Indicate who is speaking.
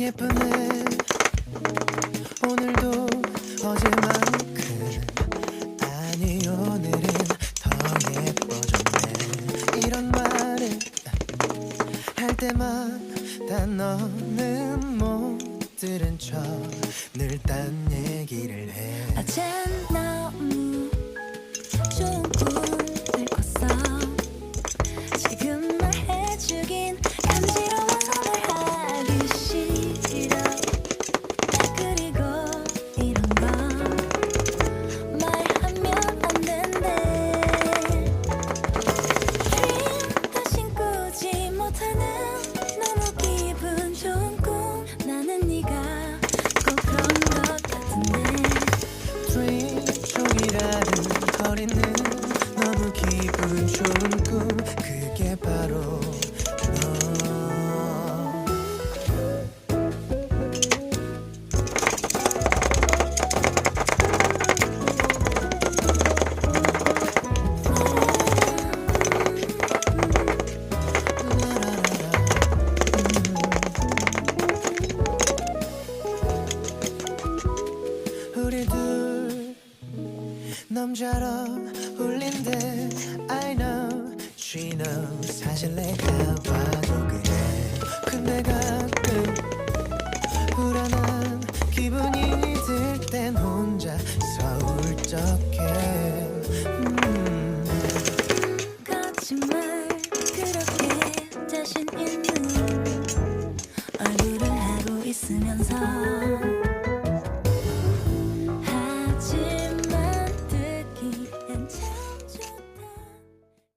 Speaker 1: 예쁜 애 오늘도 어제만큼 아니 오늘은 더 예뻐졌네. 이런 말을 할 때마다 너는 못 들은 척 늘 딴 얘기를 해. 기분 좋은 꿈. 그게 바로 남자로 울린 듯 I know. She knows 사실 내가 봐도 그래. 근데 가끔 불안한 기분이 들 땐 혼자 서울적해 음.
Speaker 2: 거짓말 그렇게 자신 있는 얼굴을 하고 있으면서